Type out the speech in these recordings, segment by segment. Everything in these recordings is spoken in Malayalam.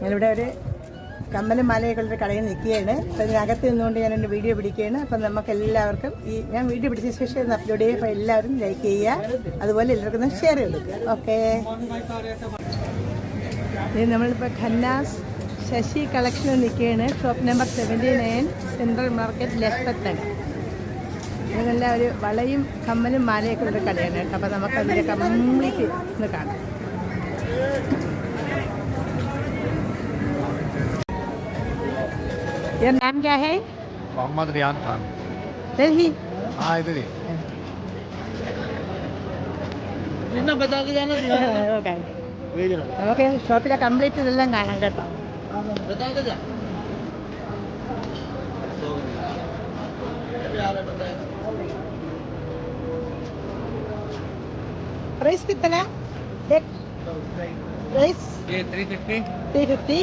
ഞാനിവിടെ ഒരു കമ്മലും മാലയൊക്കെ ഉള്ളൊരു കടയിൽ നിൽക്കുകയാണ്. അപ്പം ഇതിനകത്ത് നിന്നുകൊണ്ട് ഞാൻ എന്റെ വീഡിയോ പിടിക്കുകയാണ്. അപ്പം നമുക്ക് എല്ലാവർക്കും ഈ ഞാൻ വീഡിയോ പിടിച്ച ശേഷം ഇന്ന് അപ്ലോഡ് ചെയ്യുക. അപ്പോൾ എല്ലാവരും ലൈക്ക് ചെയ്യുക. അതുപോലെ എല്ലാവർക്കും ഷെയർ കൊടുക്കുക. ഓക്കെ ഇത് നമ്മളിപ്പോൾ ഖന്നാസ് ശശി കളക്ഷനിൽ നിൽക്കുകയാണ്. Shop number seventy nine central market ലക്ഷ്മത്തൻ ഇതെല്ലാം ഒരു വളയും കമ്മലും മാലയൊക്കെ ഉള്ള കടയാണ് കേട്ടോ. അപ്പോൾ നമുക്ക് അതിന്റെ കംപ്ലീറ്റ് ഒന്ന് കാണാം. ये नाम क्या है? मोहम्मद रियान खान। इधर ही हाँ इधर ही। जितना बता के जाना ओके ఓకే షాప్ ఇలా కంప్లీట్ వెళ్ళాం కానీ అంగట్ बताएँ तो जा। प्राइस कितना? है? एक प्राइस ये थ्री फिफ्टी थ्री फिफ्टी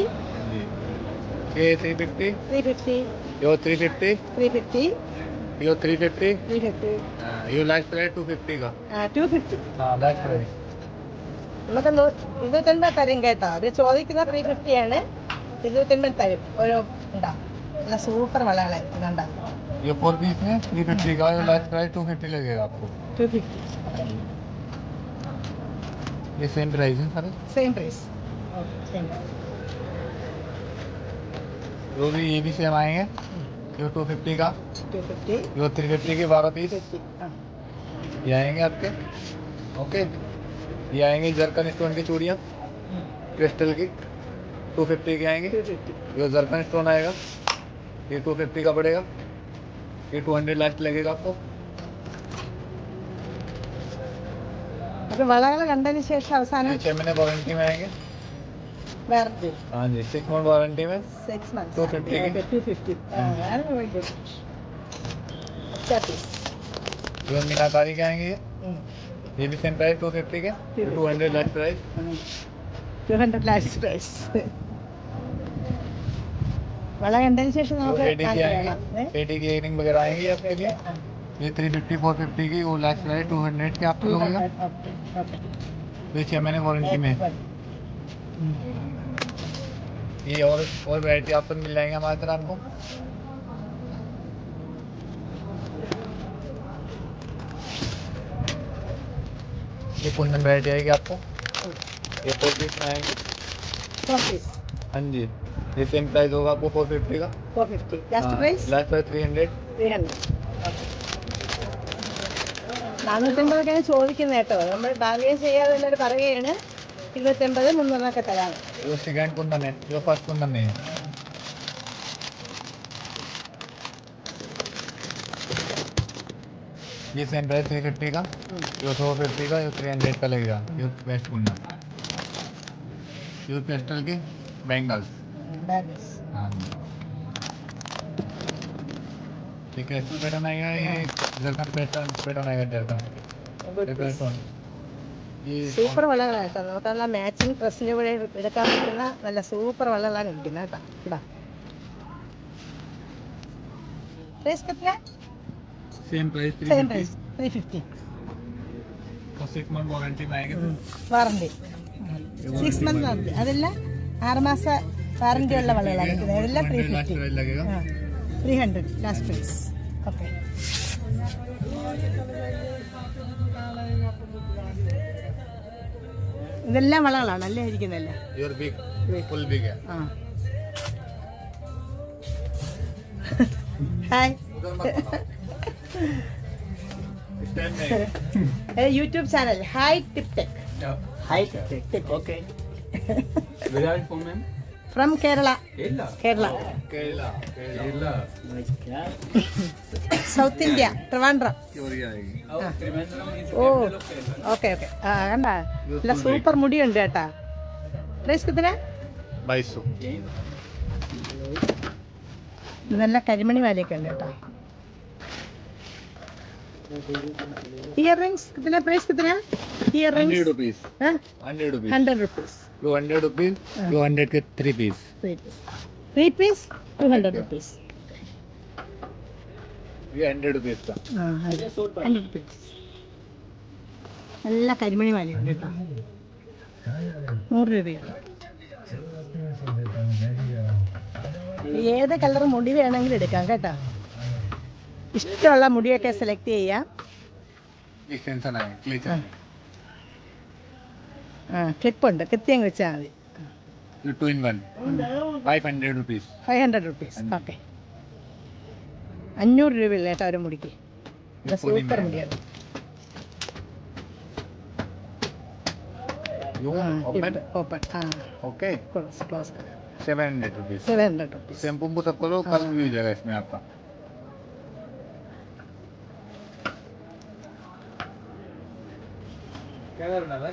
ये थ्री फिफ्टी थ्री फिफ्टी यो थ्री फिफ्टी थ्री फिफ्टी यो थ्री फिफ्टी थ्री फिफ्टी यो लास्ट प्राइस टू फिफ्टी का ടു ഫിഫ്റ്റി हाँ लास्ट प्राइस നമുക്ക് നൂ- ഇരുപത്തൊൻപത് തരും കേട്ടോ ഇത് ചോദിക്കുന്ന ത്രീ ഫിഫ്റ്റി ആണ് ഇരുപത്തൊൻപത് തരും ഒരു ഉണ്ടാ നല്ല സൂപ്പർ വളകളെ ഇതുണ്ടാ ये फोर पीस में थ्री फिफ्टी का यो लास्ट प्राइस टू फिफ्टी लगेगा आपको ടു ഫിഫ്റ്റി ये सेम प्राइस है सर സെയിം പ്രൈസ് സെയിം जो भी ये भी सेम आएंगे यो टू फिफ्टी का to fifty yo three fifty के बारह पीस ഫിഫ്റ്റി ആ ये आएंगे आपके ओके ये आएंगे जरकन स्टोन की चूड़ियाँ क्रिस्टल की टू फिफ्टी के आएंगे ടു ഫിഫ്റ്റി ये जरकन स्टोन आएगा ये टू फिफ्टी का पड़ेगा ये टू हंड्रेड लास्ट लगेगा आपको അപ്പോൾ വളകൾ കണ്ടതിന് ശേഷം അവസാനം ये छः महीने वारंटी में आएंगे വേറെ हाँ जी सिक्स मंथ वारंटी में സിക്സ് മന്ത്സ് 250 के? ടു ഫിഫ്റ്റി ये मीनाकारी के आएंगे ये ये भी सेम प्राइस टू फिफ्टी के two hundred last price two hundred last price വള കണ്ടതിന് ശേഷം നമുക്ക് एटी की കാണിച്ചു തരാം. ഏ? आएंगे एटी की इयरिंग वगैरह आएंगी आपके लिए ये थ्री फिफ्टी फोर फिफ्टी की वो लास्ट प्राइस टू हंड्रेड के आपको लगेगा ഓക്കെ ഓക്കെ ये छः महीने वारंटी में है। ये और और वैरायटी आपको मिल जाएंगे हमारे तरफ आपको ये कुंदन वैरायटी आएगी आपको ये फोर पीस में आएंगे ഫോർ പീസ് हाँ जी ये सेम प्राइस होगा आपको फोर फिफ्टी का four fifty last price last price three hundred three hundred നാനൂറ്റമ്പതൊക്കെയാണ് ചോദിക്കുന്നത് കേട്ടോ നമ്മൾ ബാർഗെയിൻ ചെയ്യാതെ എന്നോട് പറയുകയാണ് ഇരുപത്തൊമ്പത് മുന്നൂറൊക്കെ തരാം जो सेकंड कुंदन है जो फर्स्ट कुंदन नहीं है ये सेम प्राइस थ्री फिफ्टी का यो फोर फिफ्टी का यो थ्री हंड्रेड का लगेगा यो वेस्ट कुंदन यो पेस्टल के बैंगल्स हाँ ठीक है इसमें पैटर्न आएगा ये जरकन पैटर्न पैटर्न आएगा जरकन ये पैटर्न ये സൂപ്പർ വളകളാണ് കേട്ടോ. നമുക്ക് നല്ല മാച്ചിങ് ഡ്രസ്സിന് ഇവിടെ എടുക്കാൻ പറ്റുന്ന നല്ല സൂപ്പർ വളകളാണ് ഇരിക്കുന്നത് കേട്ടോ. ഇടാ പ്രൈസ് എത്ര same price same price three fifty warranty six month warranty അതെല്ലാം ആറുമാസ വാറണ്ടി ഉള്ള വളകളാണ്. Three fifty three hundred last price okay ഇതെല്ലാം വളകളാണ് അല്ലേ ഇരിക്കുന്നല്ലേ hi YouTube channel hi tip tech hi tip tech okay from Kerala Kerala. South India Trivandrum oh okay okay. ആ കണ്ട? നല്ല സൂപ്പർ മുടിയുണ്ട് കേട്ടാ. പ്രൈസ് കിത്തന? നല്ല കരിമണി വാലയൊക്കെ ഉണ്ട് കേട്ടോ. ഇയർ റിംഗ്സ് കിത്തന? Price കിത്തന ear rings hundred rupees two hundred rupees two హండ్రెడ్కి three piece eight piece two hundred rupees hundred rupees hundred rupees നല്ല കരിമണി മാല കേട്ടോ. നൂറ് രൂപയാണ്. ഏത് കളർ മുടി വേണമെങ്കിലും എടുക്കാം കേട്ടോ. ഇഷ്ടമുള്ള മുടിയൊക്കെ സെലക്ട് ചെയ്യാം. एक्सटेंशन है क्लीच हाँ। ആ ക്ലിപ്പുണ്ട് കൃത്യം വെച്ചാൽ മതി ये two in one five hundred rupees five hundred rupees okay അഞ്ഞൂറ് രൂപയുള്ള കേട്ടോ ഒരു മുടിക്ക് ഇത് സൂപ്പർ മുടിയാണ് यू ओपन ഓപ്പൺ ആ okay close close seven hundred rupees seven hundred rupees shampoo को सब करो कल भी हो जाएगा इसमें आपका क्या करना है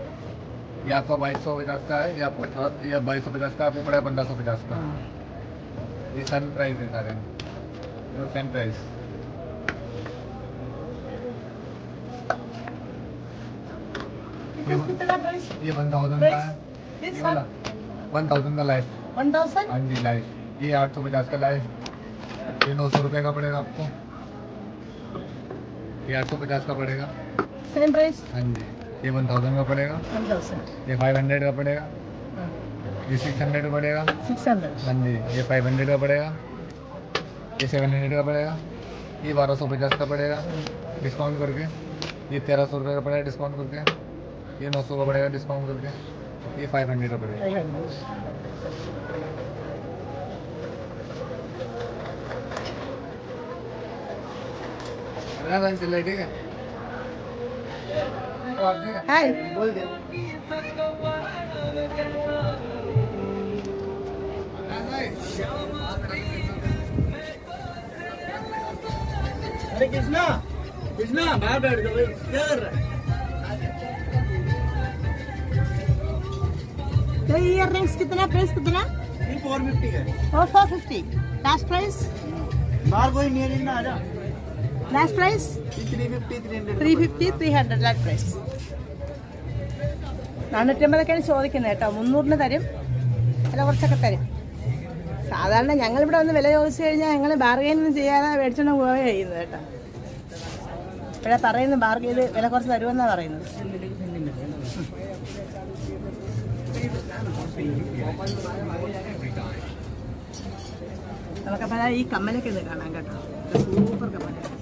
या तो बाईस सौ पचास का है या या बाईस सौ पचास का आपको पड़ा पंद्रह सौ पचास का। ये सेम प्राइस है सारे। तो सेम प्राइस ये वन थाउज़ेंड का है। वन थाउज़ेंड का लाइफ वन थाउज़ेंड हाँ जी लाइफ ये आठ सौ पचास का लाइफ ये नौ सौ रुपये का पड़ेगा आपको। ये आठ सौ पचास का पड़ेगा। सेम प्राइस हाँ जी। ये वन थाउज़ेंड हाँ का पड़ेगा। ये फाइव हंड्रेड का पड़ेगा। ये सिक्स हंड्रेड का पड़ेगा। सिक्स हंड्रेड हाँ जी ये फाइव हंड्रेड का पड़ेगा। ये सेवन हंड्रेड का पड़ेगा। ये बारह सौ पचास का पड़ेगा। डिस्काउंट करके। ये तेरह सौ रुपये का पड़ेगा डिस्काउंट करके। ये नौ सौ का पड़ेगा डिस्काउंट करके। ये फाइव हंड्रेड का पड़ेगा। हाँ ठीक है? हाय अरे कृष्णा कृष्णा बाहर बैठ जाओ क्या कर रहा है? तो ये रिंग्स कितना प्राइस कितना? फोर है। और फोर फिफ्टी लास्ट प्राइस बाहर कोई नियर ना आ जा। Last price three fifty three hundred three fifty three hundred last price നാനൂറ്റമ്പതൊക്കെയാണ് ചോദിക്കുന്നത് കേട്ടോ. മുന്നൂറിന് തരും. വില കുറച്ചൊക്കെ തരും. സാധാരണ ഞങ്ങളിവിടെ വന്ന് വില ചോദിച്ചു കഴിഞ്ഞാൽ ഞങ്ങൾ ബാർഗെയിൻ ഒന്നും ചെയ്യാതെ മേടിച്ചോണ്ട് പോവുകയാണ് ചെയ്യുന്നത് കേട്ടോ. ഇവിടെ പറയുന്നത് ബാർഗെയിൻ വില കുറച്ച് തരുമെന്നാണ് പറയുന്നത്. നമുക്കപ്പോൾ ഈ കമ്മലൊക്കെ ഒന്ന് കാണാം കേട്ടോ. സൂപ്പർ കമ്മലൊക്കെ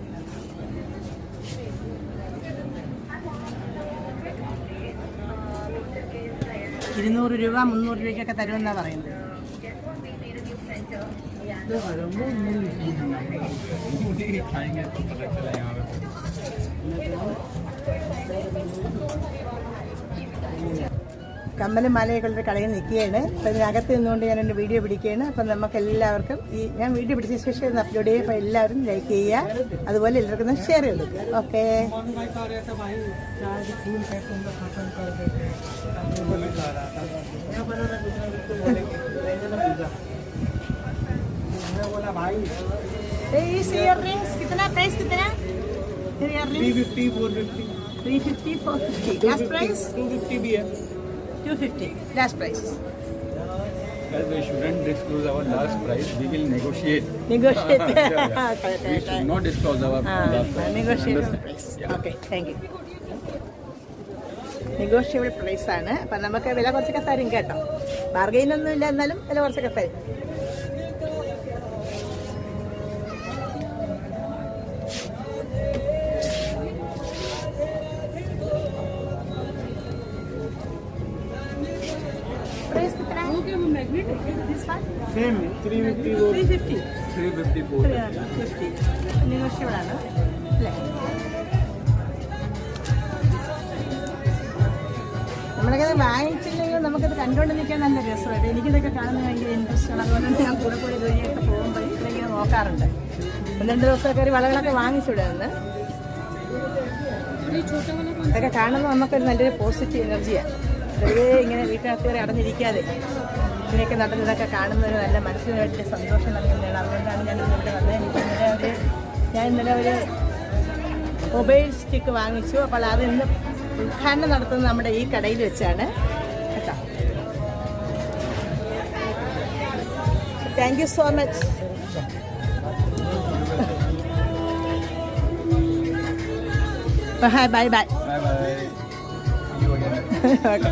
ഇരുന്നൂറ് രൂപ മുന്നൂറ് രൂപയ്ക്കൊക്കെ തരുമെന്നാണ് പറയുന്നത്. കമ്മലും മാലയൊക്കെ കളയിൽ കടയിൽ നിൽക്കുകയാണ്. അപ്പം ഇതിനകത്ത് നിന്നുകൊണ്ട് ഞാൻ എന്റെ വീഡിയോ പിടിക്കുകയാണ്. അപ്പം നമുക്ക് എല്ലാവർക്കും ഈ ഞാൻ വീഡിയോ പിടിച്ച ശേഷം ഒന്ന് അപ്ലോഡ് ചെയ്യുക. അപ്പോൾ എല്ലാവരും ലൈക്ക് ചെയ്യുക. അതുപോലെ എല്ലാവർക്കും ഒന്ന് ഷെയർ ചെയ്ത് ഓക്കെ ഓക്കെ इस इयर रिंग्स कितना प्राइस कितना ear three rings fifty four fifty three fifty four fifty last price two fifty भी है two fifty last price As we shouldn't disclose our last price, we will negotiate. negotiate Yeah, yeah. We should not disclose our last price. Negotiable Understand? Price Yeah. Okay thank you negotiable price ആണ് അപ്പം നമുക്ക് വില കുറച്ചൊക്കെ തരും കേട്ടോ ബാർഗെയിൻ ഒന്നും ഇല്ല എന്നാലും വില കുറച്ചൊക്കെ തരും This നമ്മളൊക്കെ വാങ്ങിച്ചില്ലെങ്കിൽ നമുക്കത് കണ്ടുകൊണ്ട് നിൽക്കാൻ നല്ല രസമായിട്ട് എനിക്കിതൊക്കെ കാണുന്ന ഭയങ്കര ഇൻട്രസ്റ്റാണ് അതുകൊണ്ട് തന്നെ ഞാൻ കൂടെ കൂടെ ജോലിയൊക്കെ പോകുമ്പോൾ ഇതിലിങ്ങനെ നോക്കാറുണ്ട്. ഒന്ന് രണ്ട് ദിവസമൊക്കെ ഒരു വളകളൊക്കെ വാങ്ങിച്ചുവിടുന്നത് ഇതൊക്കെ കാണുന്നത് നമുക്കൊരു നല്ലൊരു പോസിറ്റീവ് എനർജിയാണ് ഇങ്ങനെ വീട്ടിനകത്ത് വരെ അടഞ്ഞിരിക്കാതെ. ഇതിനൊക്കെ നടന്നതൊക്കെ കാണുന്ന ഒരു നല്ല മനസ്സിന് വലിയ സന്തോഷം നൽകുന്നതാണ്. അതുകൊണ്ടാണ് ഞാൻ ഇവിടെ വന്നത്. എനിക്ക് ഇന്നലെ ഒരു ഞാൻ ഇന്നലെ ഒരു മൊബൈൽ സ്റ്റിക്ക് വാങ്ങിച്ചു. അപ്പോൾ അത് ഇന്ന് ഉദ്ഘാടനം നടത്തുന്നത് നമ്മുടെ ഈ കടയിൽ വെച്ചാണ്. കേട്ടോ. Thank you so much hi bye bye. Okay